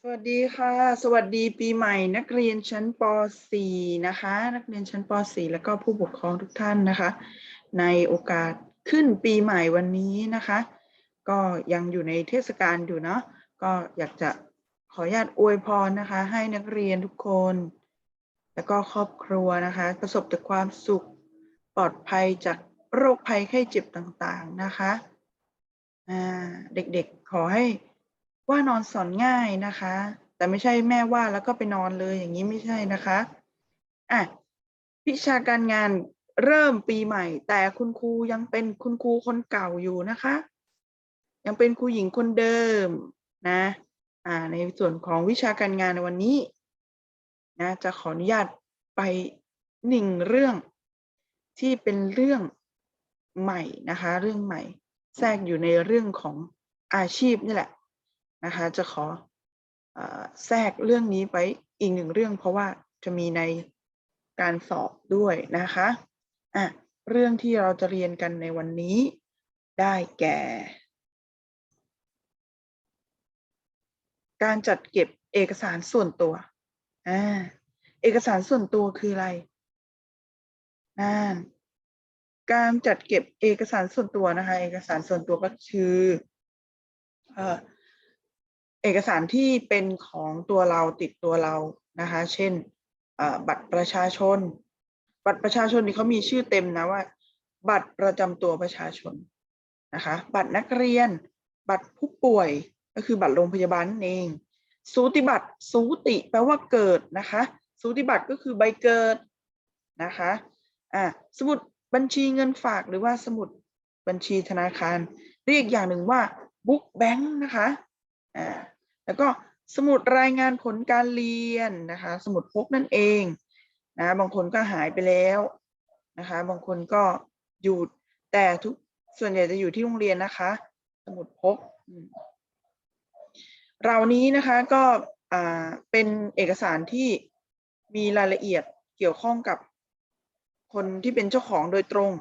สวัสดีค่ะ สวัสดีปีใหม่นักเรียนชั้นป .4 นะคะ นักเรียนชั้นป .4 แล้วก็ผู้ปกครองทุกท่านนะคะ ในโอกาสขึ้นปีใหม่วันนี้นะคะ ก็ยังอยู่ในเทศกาลอยู่เนาะก็อยากจะขออนุญาตอวยพรนะคะ ให้นักเรียนทุกคน แล้วก็ครอบครัวนะคะ ประสบแต่ความสุขปลอดภัยจากโรคภัยไข้เจ็บต่างๆนะคะเด็กๆขอให้ ว่านอนสอนง่ายนะคะ แต่ไม่ใช่แม่ว่าแล้วก็ไปนอนเลยอย่างนี้ไม่ใช่นะคะอะวิชาการงานเริ่มปีใหม่ แต่คุณครูยังเป็นคุณครูคนเก่าอยู่นะคะ ยังเป็นครูหญิงคนเดิมนะอ่าในส่วนของวิชาการงานในวันนี้นะจะขออนุญาตไปหนึ่งเรื่องที่เป็นเรื่องใหม่นะคะ เรื่องใหม่ แทรกอยู่ในเรื่องของอาชีพนี่แหละ นะคะจะขออแทรกเรื่องนี้ไปอีกหนึ่งเรื่อง เพราะว่าจะมีในการสอบด้วยนะคะอะเรื่องที่เราจะเรียนกันในวันนี้ได้แก่ การจัดเก็บเอกสารส่วนตัวอ่าเอกสารส่วนตัวคืออะไรนั่นการจัดเก็บเอกสารส่วนตัวนะคะ เอกสารส่วนตัวก็คือเอ่อ เอกสารที่เป็นของตัวเราติดตัวเรานะคะ เช่นบัตรประชาชน บัตรประชาชนนี่เขามีชื่อเต็มนะว่า บัตรประจำตัวประชาชนนะคะ บัตรนักเรียน บัตรผู้ป่วยก็คือบัตรโรงพยาบาลนั่นเองสูติบัตรสูติแปลว่าเกิดนะคะสูติบัตรก็คือใบเกิดนะคะอ่าสมุดบัญชีเงินฝากหรือว่าสมุดบัญชีธนาคาร เรียกอย่างหนึ่งว่าบุ๊กแบงค์นะคะอ่า แล้วก็สมุดรายงานผลการเรียนนะคะ สมุดพกนั่นเองนะบางคนก็หายไปแล้วนะคะ บางคนก็อยู่แต่ทุกส่วนใหญ่จะอยู่ที่โรงเรียนนะคะ สมุดพกเรานี้นะคะก็เป็นเอกสารที่มีรายละเอียดเกี่ยวข้องกับคนที่เป็นเจ้าของโดยตรง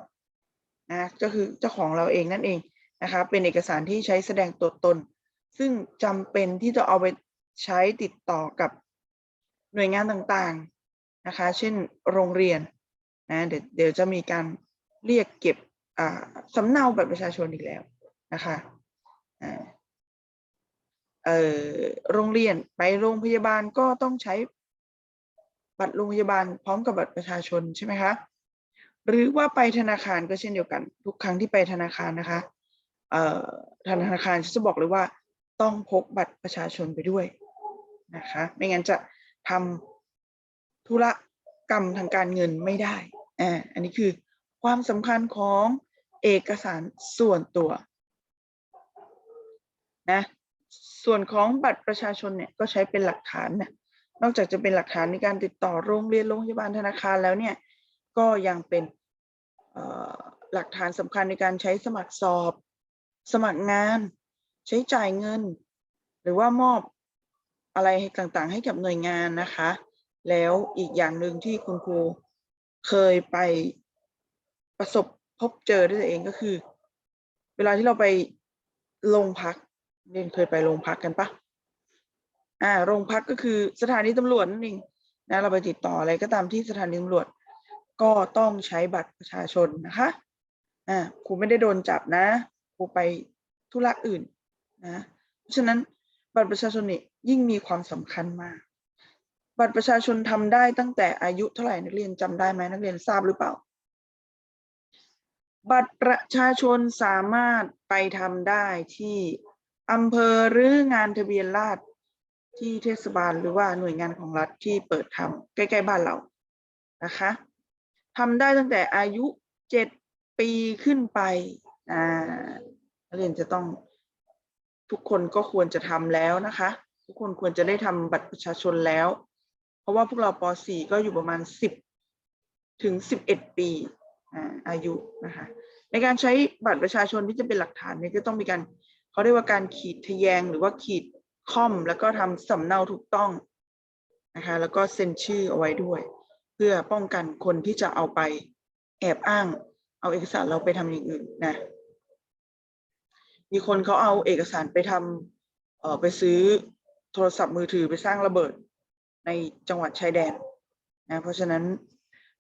นะก็คือเจ้าของเราเองนั่นเองนะคะ เป็นเอกสารที่ใช้แสดงตัวตน ซึ่งจำเป็นที่จะเอาไปใช้ติดต่อกับหน่วยงานต่างๆนะคะ เช่นโรงเรียนนะเดี๋ยวเดี๋ยวจะมีการเรียกเก็บอ่าสำเนาบัตรประชาชนอีกแล้วนะคะเออโรงเรียนไปโรงพยาบาลก็ต้องใช้บัตรโรงพยาบาลพร้อมกับบัตรประชาชนใช่ไหมคะ หรือว่าไปธนาคารก็เช่นเดียวกัน ทุกครั้งที่ไปธนาคารนะคะเออธนาคารจะบอกเลยว่า ต้องพกบัตรประชาชนไปด้วยนะคะ ไม่งั้นจะทำธุรกรรมทางการเงินไม่ได้อ่าอันนี้คือความสำคัญของเอกสารส่วนตัวนะส่วนของบัตรประชาชนเนี่ยก็ใช้เป็นหลักฐานนี่ยนอกจากจะเป็นหลักฐานในการติดต่อโรงเรียนโรงพยาบาลธนาคารแล้วเนี่ยก็ยังเป็นหลักฐานสำคัญในการใช้สมัครสอบ สมัครงาน ใช้จ่ายเงิน หรือว่ามอบอะไรต่างๆ ให้กับหน่วยงานนะคะ แล้วอีกอย่างหนึ่งที่คุณครูเคยไปประสบพบเจอด้วยตัวเองก็คือ เวลาที่เราไปโรงพักเรียนเคยไปโรงพักกันปะอ่าโรงพักก็คือสถานีตำรวจนั่นเองนะเราไปติดต่ออะไรก็ตามที่สถานีตำรวจ ก็ต้องใช้บัตรประชาชนนะคะอ่าครูไม่ได้โดนจับนะครูไปธุระอื่น นะเพราะฉะนั้นบัตรประชาชนนี่ยิ่งมีความสำคัญมาก บัตรประชาชนทำได้ตั้งแต่อายุเท่าไหร่นักเรียนจำได้ไหมนักเรียนทราบหรือเปล่า บัตรประชาชนสามารถไปทำได้ที่อำเภอหรืองานทะเบียนราษฎรที่เทศบาลหรือว่าหน่วยงานของรัฐที่เปิดทำใกล้ๆบ้านเรานะคะทำได้ตั้งแต่อายุเจ็ดปีขึ้นไปอ่านักเรียนจะต้อง ทุกคนก็ควรจะทำแล้วนะคะ ทุกคนควรจะได้ทำบัตรประชาชนแล้ว เพราะว่าพวกเราป .4 ก็อยู่ประมาณ 10 ถึง 11 ปีอาอายุนะคะ ในการใช้บัตรประชาชนที่จะเป็นหลักฐานเนี่ยก็ต้องมีการเขาเรียกว่าการขีดทะแยงหรือว่าขีดค่อม แล้วก็ทำสำเนาถูกต้องนะคะ แล้วก็เซ็นชื่อเอาไว้ด้วย เพื่อป้องกันคนที่จะเอาไปแอบอ้าง เอาเอกสารเราไปทำอย่างอื่นนะ มีคนเขาเอาเอกสารไปทำเอ่อไปซื้อโทรศัพท์มือถือไปสร้างระเบิดในจังหวัดชายแดนนะเพราะฉะนั้น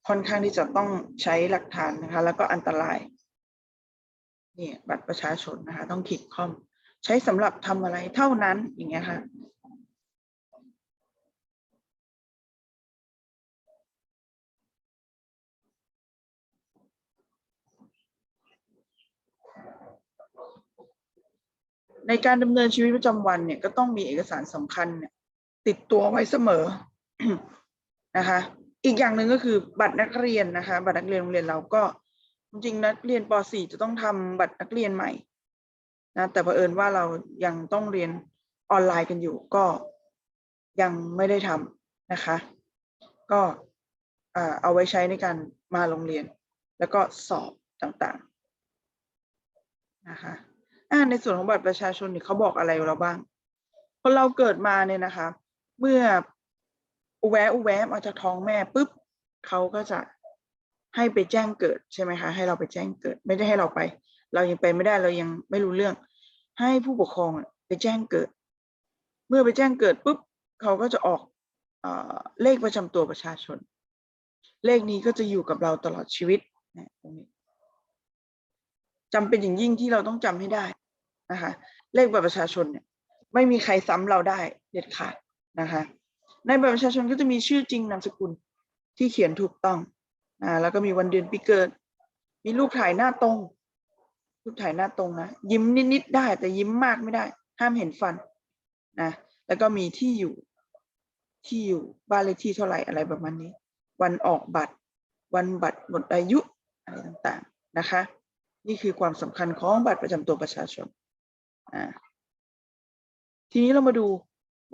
ค่อนข้างที่จะต้องใช้หลักฐานนะคะ แล้วก็อันตรายเนี่ยบัตรประชาชนนะคะ ต้องขีดคอม ใช้สำหรับทำอะไรเท่านั้นอย่างเงี้ยค่ะ ในการดำเนินชีวิตประจำวันเนี่ยก็ต้องมีเอกสารสำคัญเนี่ยติดตัวไว้เสมอนะคะ อีกอย่างหนึ่งก็คือบัตรนักเรียนนะคะ บัตรนักเรียนโรงเรียนเราก็ จริงนักเรียนป .4 จะต้องทำบัตรนักเรียนใหม่นะแต่เผอิญว่าเรายังต้องเรียนออนไลน์กันอยู่ก็ยังไม่ได้ทำนะคะ ก็เอาไว้ใช้ในการมาโรงเรียน แล้วก็สอบต่างๆนะคะ อ่าในส่วนของบัตรประชาชนเนี่ยเขาบอกอะไรเราบ้างคนเราเกิดมาเนี่ยนะคะ เมื่ออุแวอุแวมาจากท้องแม่ปุ๊บเขาก็จะให้ไปแจ้งเกิดใช่ไหมคะ ให้เราไปแจ้งเกิด ไม่ได้ให้เราไป เรายังไปไม่ได้เรายังไม่รู้เรื่อง ให้ผู้ปกครองไปแจ้งเกิด เมื่อไปแจ้งเกิดปุ๊บเขาก็จะออกเอเลขประจำตัวประชาชน เลขนี้ก็จะอยู่กับเราตลอดชีวิตนะตรงนี้ จำเป็นอย่างยิ่งที่เราต้องจำให้ได้นะคะ เลขบัตรประชาชนเนี่ยไม่มีใครซ้ำเราได้เด็ดขาดนะคะ ในบัตรประชาชนก็จะมีชื่อจริงนามสกุลที่เขียนถูกต้องอ่าแล้วก็มีวันเดือนปีเกิด มีรูปถ่ายหน้าตรงรูปถ่ายหน้าตรงนะยิ้มนิดๆได้ แต่ยิ้มมากไม่ได้ ห้ามเห็นฟันนะแล้วก็มีที่อยู่ที่อยู่บ้านเลขที่เท่าไหร่อะไรประมาณนี้ วันออกบัตร วันบัตรหมดอายุอะไรต่างๆนะคะ นี่คือความสำคัญของบัตรประจำตัวประชาชนอ่าทีนี้เรามาดู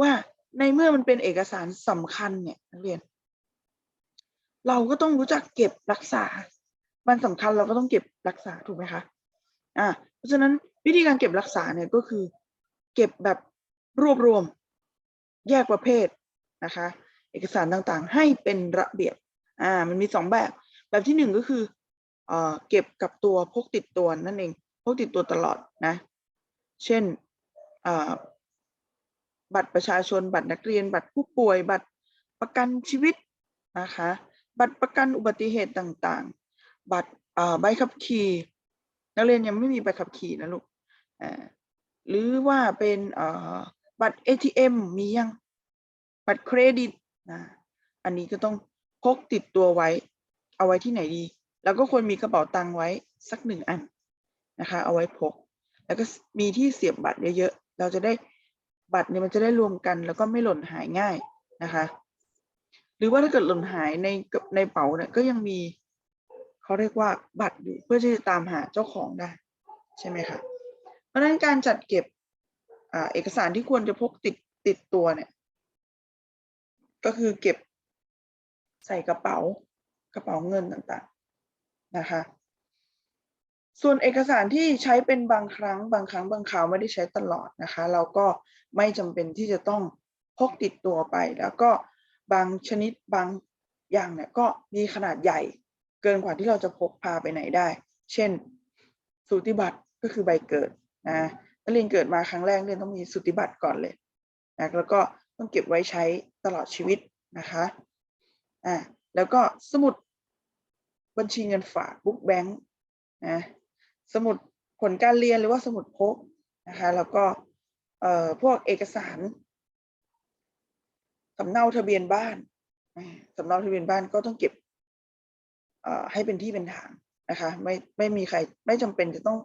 ว่าในเมื่อมันเป็นเอกสารสำคัญเนี่ยนักเรียน เราก็ต้องรู้จักเก็บรักษา มันสำคัญเราก็ต้องเก็บรักษาถูกไหมคะอ่าเพราะฉะนั้นวิธีการเก็บรักษาเนี่ยก็คือ เก็บแบบรวบรวม แยกประเภทนะคะ เอกสารต่างๆ ให้เป็นระเบียบอ่ามันมีสองแบบ แบบที่หนึ่งก็คือ เก็บกับตัวพกติดตัวนั่นเองพกติดตัวตลอดนะ เช่นบัตรประชาชน บัตรนักเรียน บัตรผู้ป่วย บัตรประกันชีวิตนะคะ บัตรประกันอุบัติเหตุต่างๆ บัตรใบขับขี่ นักเรียนยังไม่มีใบขับขี่นะลูกหรือว่าเป็นบัตร ATM มียัง บัตรเครดิตนะ อันนี้ก็ต้องพกติดตัวไว้ เอาไว้ที่ไหนดี แล้วก็ควรมีกระเป๋าตังค์ไว้สักหนึ่งอันนะคะ เอาไว้พก แล้วก็มีที่เสียบบัตรเยอะๆ เราจะได้บัตรเนี่ยมันจะได้รวมกัน แล้วก็ไม่หล่นหายง่ายนะคะ หรือว่าถ้าเกิดหล่นหายในในเป๋าเนี่ยก็ยังมีเขาเรียกว่าบัตรอยู่เพื่อที่จะตามหาเจ้าของได้ใช่ไหมคะเพราะฉะนั้นการจัดเก็บอเอกสารที่ควรจะพกติดติดตัวเนี่ย ก็คือเก็บใส่กระเป๋ากระเป๋าเงินต่างๆ นะคะ ส่วนเอกสารที่ใช้เป็นบางครั้ง บางครั้งบางคราวไม่ได้ใช้ตลอดนะคะ เราก็ไม่จำเป็นที่จะต้องพกติดตัวไป แล้วก็บางชนิดบางอย่างเนี่ยก็มีขนาดใหญ่เกินกว่าที่เราจะพกพาไปไหนได้ เช่น สูติบัตรก็คือใบเกิดนะถ้าเรียนเกิดมาครั้งแรกเรียนต้องมีสูติบัตรก่อนเลยนะแล้วก็ต้องเก็บไว้ใช้ตลอดชีวิตนะคะอ่าแล้วก็สมุด บัญชีเงินฝากบุ๊กแบงค์นะสมุดผลการเรียนหรือว่าสมุดพกนะคะแล้วก็เอ่อพวกเอกสารสำเนาทะเบียนบ้านสำเนาทะเบียนบ้านก็ต้องเก็บเอ่อให้เป็นที่เป็นทางนะคะไม่ไม่มีใครไม่จำเป็นจะต้อง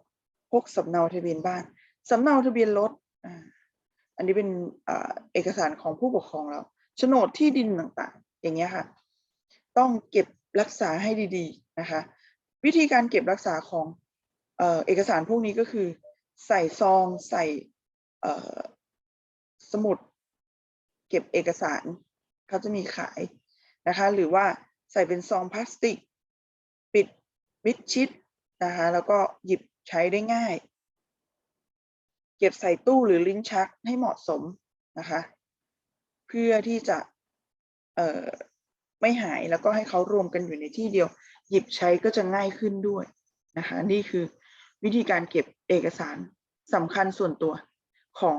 พกสำเนาทะเบียนบ้านสำเนาทะเบียนรถอันนี้เป็นอเอกสารของผู้ปกครองเราโฉนดที่ดินต่างๆ อย่างเงี้ยค่ะ ต้องเก็บ รักษาให้ดีๆนะคะ วิธีการเก็บรักษาของเออเอกสารพวกนี้ก็คือ ใส่ซองใส่สมุด เก็บเอกสารเขาจะมีขายนะคะ หรือว่าใส่เป็นซองพลาสติก ปิดมิดชิดนะคะ แล้วก็หยิบใช้ได้ง่าย เก็บใส่ตู้หรือลิ้นชักให้เหมาะสมนะคะ เพื่อที่จะ ไม่หายแล้วก็ให้เขารวมกันอยู่ในที่เดียว หยิบใช้ก็จะง่ายขึ้นด้วยนะคะ นี่คือวิธีการเก็บเอกสารสำคัญส่วนตัวของ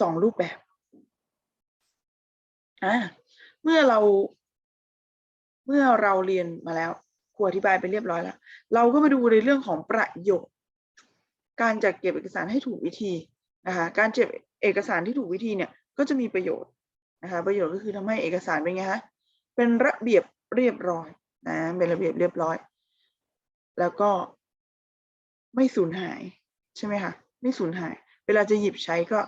สองรูปแบบอ่าเมื่อเรา เมื่อเราเรียนมาแล้วครูอธิบายไปเรียบร้อยแล้ว เราก็มาดูในเรื่องของประโยชน์ การจัดเก็บเอกสารให้ถูกวิธีนะคะการเก็บเอกสารที่ถูกวิธีเนี่ยก็จะมีประโยชน์นะคะประโยชน์ก็คือทำให้เอกสารเป็นไงคะ เป็นระเบียบเรียบร้อยนะเป็นระเบียบเรียบร้อย แล้วก็ไม่สูญหายใช่ไหมคะไม่สูญหาย เวลาจะหยิบใช้ก็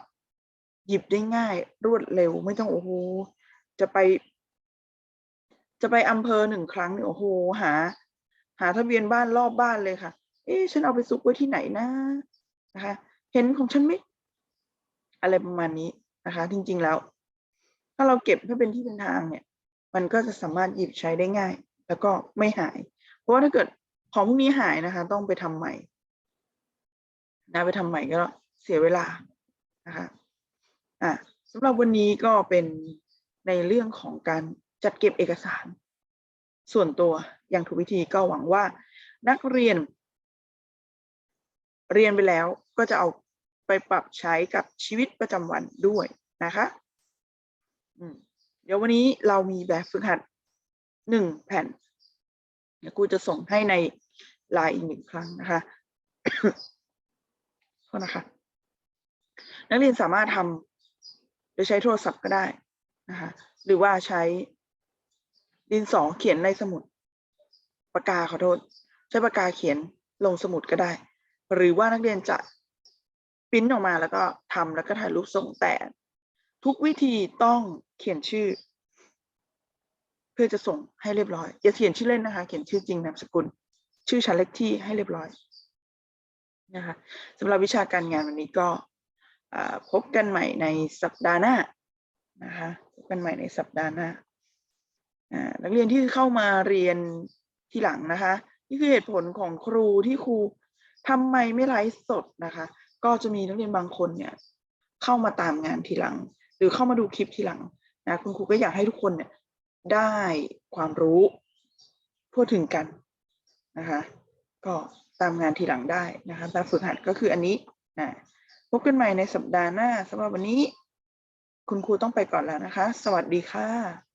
หยิบได้ง่ายรวดเร็วไม่ต้องโอ้โหจะไป จะไปอำเภอหนึ่งครั้งเนี่ยโอ้โหหา หาทะเบียนบ้านรอบบ้านเลยค่ะ เอ๊ะฉันเอาไปซุกไว้ที่ไหนนะนะคะ เห็นของฉันไหมอะไรประมาณนี้นะคะ จริง ๆแล้ว ถ้าเราเก็บให้เป็นที่เป็นทางเนี่ย มันก็จะสามารถหยิบใช้ได้ง่าย แล้วก็ไม่หาย เพราะว่าถ้าเกิดของพวกนี้หายนะคะ ต้องไปทำใหม่นะไปทำใหม่ก็เสียเวลานะคะอะสำหรับวันนี้ก็เป็นในเรื่องของการจัดเก็บเอกสาร ส่วนตัวอย่างถูกวิธีก็หวังว่านักเรียน เรียนไปแล้วก็จะเอาไปปรับใช้กับชีวิตประจำวันด้วยนะคะ อืม เดี๋ยววันนี้เรามีแบบฝึกหัดหนึ่งแผ่น เดี๋ยวครูจะส่งให้ในไลน์อีกหนึ่งครั้งนะคะโทษนะคะ นักเรียนสามารถทำโดยใช้โทรศัพท์ก็ได้นะคะ หรือว่าใช้ดินสอเขียนในสมุดปากกาขอโทษ ใช้ปากกาเขียนลงสมุดก็ได้ หรือว่านักเรียนจะปริ้นออกมาแล้วก็ทำแล้วก็ถ่ายรูปส่งแต่ ทุกวิธีต้องเขียนชื่อ เพื่อจะส่งให้เรียบร้อย อย่าเขียนชื่อเล่นนะคะ เขียนชื่อจริงนามสกุล ชื่อชั้นเลขที่ให้เรียบร้อยนะคะสำหรับวิชาการงานวันนี้ก็พบกันใหม่ในสัปดาห์หน้านะคะพบกันใหม่ในสัปดาห์หน้าอ่านักเรียนที่เข้ามาเรียนทีหลังนะคะ นี่คือเหตุผลของครูที่ครูทำไมไม่ไลฟ์สดนะคะ ก็จะมีนักเรียนบางคนเนี่ยเข้ามาตามงานทีหลัง หรือเข้ามาดูคลิปทีหลังนะคุณครูก็อยากให้ทุกคนเนี่ยได้ความรู้ทั่วถึงกันนะคะก็ตามงานทีหลังได้นะคะแบบฝึกหัดก็คืออันนี้นะพบกันใหม่ในสัปดาห์หน้าสำหรับวันนี้ คุณครูต้องไปก่อนแล้วนะคะ สวัสดีค่ะ